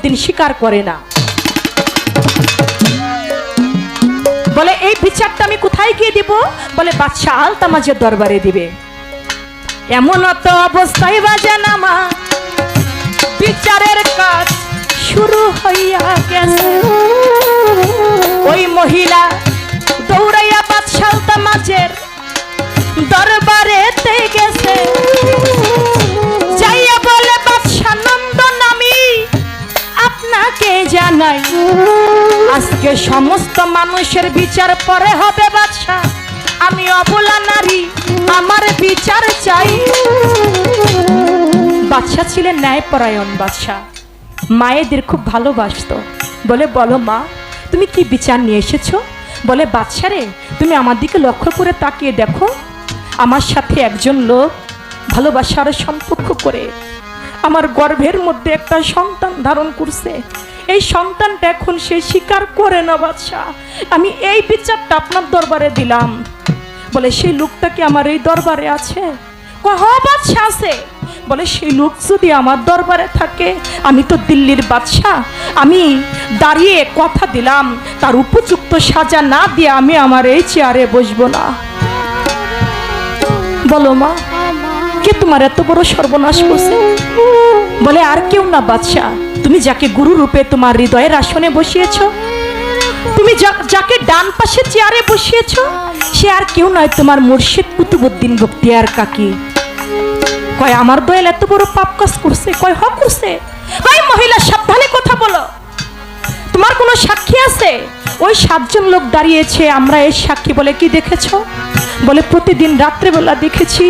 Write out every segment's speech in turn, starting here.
কুতুবুদ্দিন স্বীকার করে না। বলে, এই বিচারটা আমি কোথায় গিয়ে দিব? বলে, বাদশাহ আলতামাজের দরবারে দিবে। এমন অত অবস্থায় বাজান আমার বিচারের কাজ শুরু হইয়া গেছে। ওই মহিলা দৌড়াইয়া বাদশাহ আলতামাজের দরবারেতে গেছে। জানাই, আজকে সমস্ত মানুষের বিচার পরে হবে বাদশাহ আমি অবলা নারী, আমার বিচার চাই। বাদশাহ ছিলেন ন্যায়পরায়ণ বাদশাহ মায়েদের খুব ভালোবাসতো। বলে, বলো মা, তুমি কি বিচার নিয়ে এসেছ? বলে, বাদশা রে, তুমি আমার দিকে লক্ষ্য করে তাকিয়ে দেখো। আমার সাথে একজন লোক ভালোবাসার সম্পর্ক করে। আমার গর্ভের মধ্যে একটা সন্তান ধারণ করছে। এই সন্তানটা এখন সে স্বীকার করে না বাদশাহ আমি এই বিচারটা আপনার দরবারে দিলাম। বলে সেই লোকটা কি আমার এই দরবারে আছে? কয়, হ বাদশাহ আছে। বলে সেই লোক যদি আমার দরবারে থাকে আমি তো দিল্লির বাদশাহ আমি দাঁড়িয়ে কথা দিলাম তার উপযুক্ত সাজা না দিয়ে আমি আমার এই চেয়ারে বসবো না। বলো মা কে তোমার এত বড় সর্বনাশ করছে? বলে আর কেউ না বাদশাহ তুমি যাকে গুরু রূপে তোমার হৃদয়ের আসনে বসিয়েছো, তুমি যাকে ডান পাশে চেয়ারে বসিয়েছো, সে আর কেউ নয় তোমার মুর্শিদ কুতুবুদ্দিন বক্তিয়ার কাকি। কয়, আমার দয়াল এত বড় পাপ কাজ করছে, কয় হ করছে? কয়, মহিলা, সাবধানে কথা বলো। তোমার কোনো সাক্ষী আছে? ওই সাতজন লোক দাঁড়িয়েছে, আমরা এই সাক্ষী বলে কি দেখেছ? বলে, প্রতিদিন রাত্রেবেলা দেখেছি,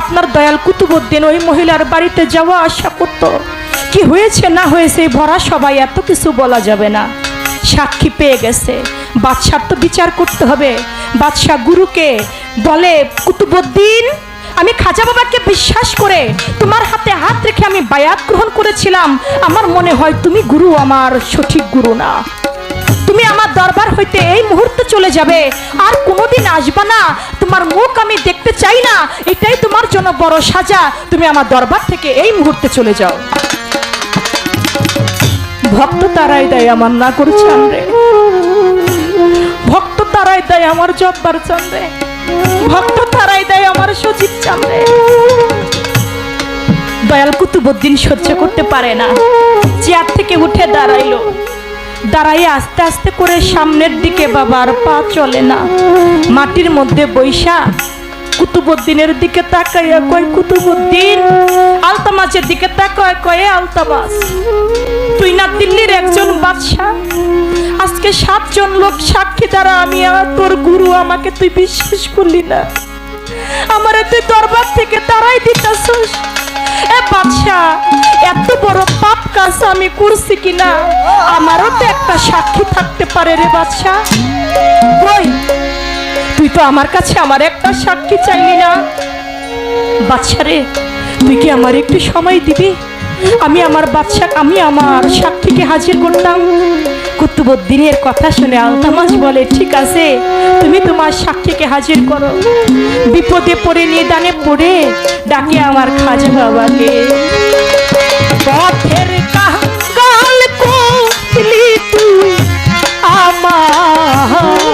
আপনার দয়াল কুতুবুদ্দিন ওই মহিলার বাড়িতে যাওয়া আসা করত। কি হয়েছে, না হয়েছে ভরা সবাই এত কিছু বলা যাবে না। সাক্ষী পেয়ে গেছে। বাদশার তো বিচার করতে হবে। বাদশাহ গুরুকে বলে কুতুবুদ্দিন আমি খাজা বাবাকে বিশ্বাস করে তোমার হাতে হাত রেখে আমি বায়াত গ্রহণ করেছিলাম। আমার মনে হয় তুমি গুরু, আমার সঠিক গুরু না। তুমি আমার দরবার হইতে এই মুহূর্তে চলে যাবে। আর কোনোদিন আসবে না। তোমার মুখ আমি দেখতে চাই না। এটাই তোমার জন্য বড় সাজা। তুমি আমার দরবার থেকে এই মুহূর্তে চলে যাও। ভক্ত তারাই দেয় আমার না করছেন রে ভক্ত তারাই দেয় আমার জব্বার চান্দে ভক্ত তারাই দেয় আমার সচিব চান্দে দয়াল কুতুবুদ্দিন সহ্য করতে পারে না। চেয়ার থেকে উঠে দাঁড়াইলো। দাঁড়াই আস্তে আস্তে করে সামনের দিকে বাবার পা চলে না। মাটির মধ্যে বৈশা কুতুবুদ্দিনের দিকে তাকাইয়া কয়, কুতুবুদ্দিন আলতামাজের দিকে তাকায় কয়ে আলতামাজ তুই না দিল্লির একজন বাদশাহ? আজকে সাতজন লোক সাক্ষী দ্বারা আমি আর তোর গুরু আমাকে তুই বিশ্বাস করলি না। আমারে তুই দরবার থেকে তারাই দিতেছস। এ বাদশাহ, এত বড় পাপ কাজ আমি করছি কিনা? আমারও তো একটা সাক্ষী থাকতে পারে রে বাদশাহ। কই তুই তো আমার কাছে আমার একটা সাক্ষী চাইলি না। বাদশা রে তুই কি আমার একটু সময় দিবি? আমি আমার বাচ্চা আমি আমার সাক্ষীকে হাজির করতাম। কুতুবুদ্দিনের কথা শুনে আলতামাজ বলে, ঠিক আছে, তুমি তোমার সাক্ষীকে হাজির করো। বিপদে পড়ে, নিদানে পড়ে, ডাকে আমার খাজা বাবাকে। পথের কোথলি তুই আমার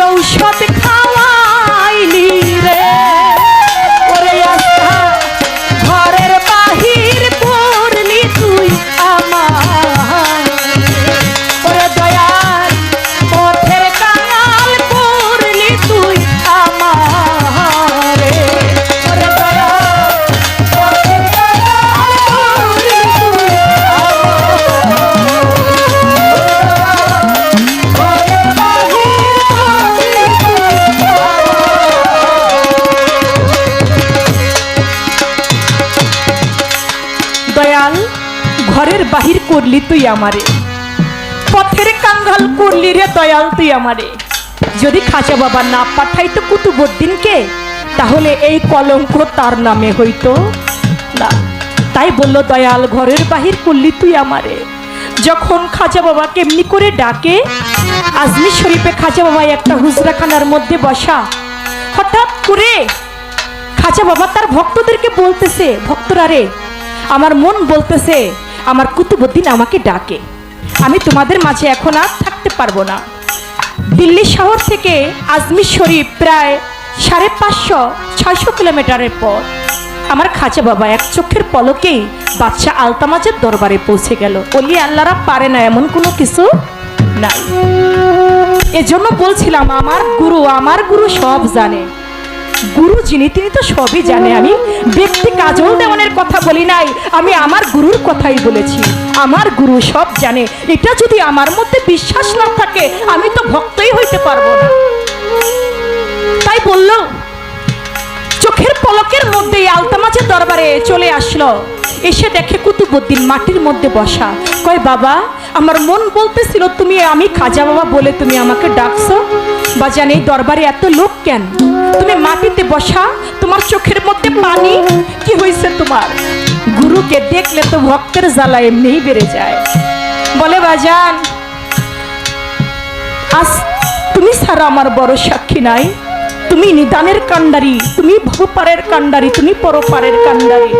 ঔষধ করলি তুই আমারে। পথের কাঙ্গাল করলি রে দয়াল তুই আমারে। যদি খাজা বাবা না পাঠাই পাঠাইতো কুতুবুদ্দিনকে তাহলে এই কলঙ্ক তার নামে হইতো। না, তাই বলল, দয়াল, ঘরের বাহির করলি তুই আমারে। যখন খাজা বাবা কেমনি করে ডাকে আজমির শরীফে খাজা বাবা একটা হুজরাখানার মধ্যে বসা। হঠাৎ করে খাজা বাবা তার ভক্তদেরকে বলতেছে, ভক্তরা রে, আমার মন বলতেছে আমার কুতুবুদ্দিন আমাকে ডাকে। আমি তোমাদের মাঝে এখন আর থাকতে পারব না। দিল্লি শহর থেকে আজমির শরীফ প্রায় সাড়ে পাঁচশো, ছয়শো কিলোমিটারের পর আমার খাজা বাবা এক চোখের পলকেই বাচ্চা আলতামাজের দরবারে পৌঁছে গেল। অলি আল্লাহরা পারে না এমন কোনো কিছু? নাই। এজন্য বলছিলাম, আমার গুরু আমার গুরু সব জানে। গুরু যিনি তিনি তো সবই জানে। আমি ব্যক্তি কাজল দেওয়ানের কথা বলি নাই, আমি আমার গুরুর কথাই বলেছি। আমার গুরু সব জানে। এটা যদি আমার মধ্যে বিশ্বাস না থাকে, আমি তো ভক্তই হইতে পারব না। তাই বলল, চোখের পলকের মধ্যে আলতামাজের দরবারে চলে আসলো। এসে দেখে কুতুবুদ্দিন মাটির মধ্যে বসা। কয়, বাবা, আমার মন বলতেছিল তুমি আমি খাজা বাবা বলে তুমি আমাকে ডাকছো। বাজান এই দরবারে এত লোক কেন? তুমি মাটিতে বসা, তোমার চোখের মধ্যে পানি, কি হয়েছে তোমার? গুরুকে দেখলে তো ভক্তের জ্বালা এমনিই বেড়ে যায়। বলে, বাজান, আজ তুমি ছাড়া আমার বড় সাক্ষী নাই। তুমি নিদানের কাণ্ডারি, তুমি ভবপারের কাণ্ডারি, তুমি পরপারের কাণ্ডারি।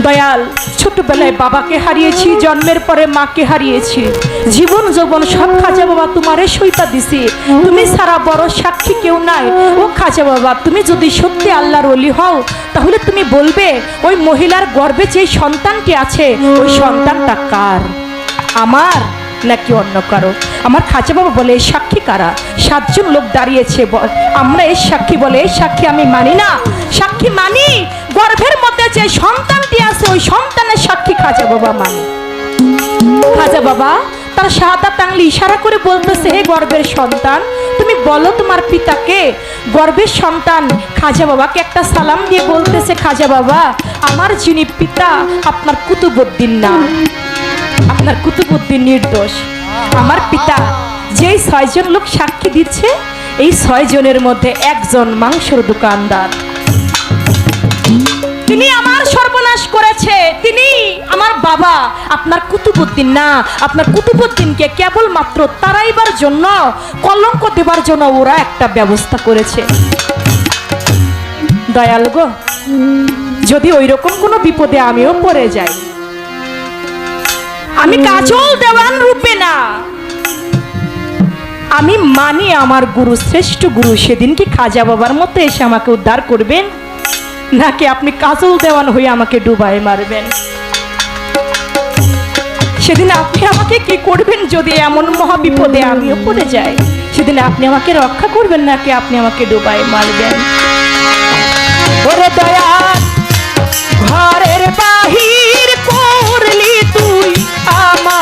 দয়াল, ছোটবেলায় বাবাকে হারিয়েছি, জন্মের পরে মাকে হারিয়েছি। জীবন, যৌবন সব খাজা বাবা তোমারে সইতা দিছি। তুমি ছাড়া বড় সাক্ষী কেউ নাই। ও খাজা বাবা, তুমি যদি সত্যি আল্লাহর অলি হও, তাহলে তুমি বলবে, ওই মহিলার গর্বে যে সন্তানটি আছে, ওই সন্তানটা কার? আমার নাকি অন্য কারও? আমার খাঁচা বাবা বলে সাক্ষী কারা? সাতজন লোক দাঁড়িয়েছে আমরা এই সাক্ষী বলে "এই সাক্ষী আমি মানি না। সাক্ষী মানি? গর্ভের মধ্যে যে সন্তানটি আছে, ওই সন্তানের সাক্ষী খাজা বাবা মানি খাজা বাবা, তার সাদা টাংলি ইশারা করে বলতেছে, হে গর্ভের সন্তান, তুমি বলো তোমার পিতাকে, গর্ভের সন্তান খাজা বাবাকে একটা সালাম দিয়ে বলতেছে, খাজা বাবা, আমার যিনি পিতা, আপনার কুতুবুদ্দিন না। আপনার কুতুবুদ্দিন নির্দোষ। আমার পিতা যেই ছয়জন লোক সাক্ষী দিচ্ছে, এই ছয়জনের মধ্যে একজন মাংসর দোকানদার। তিনি আমার সর্বনাশ করেছে, তিনি আমার বাবা। আপনার কুতুবুদ্দিন না, আপনার কুতুবুদ্দিনকে কেবলমাত্র তারাইবার জন্য, কলঙ্ক দেবার জন্য ওরা একটা ব্যবস্থা করেছে। দয়াল গো, যদি ওই রকম কোনো বিপদে আমিও পড়ে যাই। আমি কাজল দেওয়ান রূপে না। আমি মানি আমার গুরু শ্রেষ্ঠ গুরু সেদিন কি খাজা বাবার মতো এসে আমাকে উদ্ধার করবেন। নাকি আপনি কাজল দেওয়ান হয়ে আমাকে ডুবাই মারবেন? সেদিন আপনি আমাকে কি করবেন যদি এমন মহা বিপদে আমিও পড়ে যাই? সেদিন আপনি আমাকে রক্ষা করবেন নাকি আপনি আমাকে ডুবাই মারবেন? ওরে দয়া ঘরের বাহির করলি তুই আমার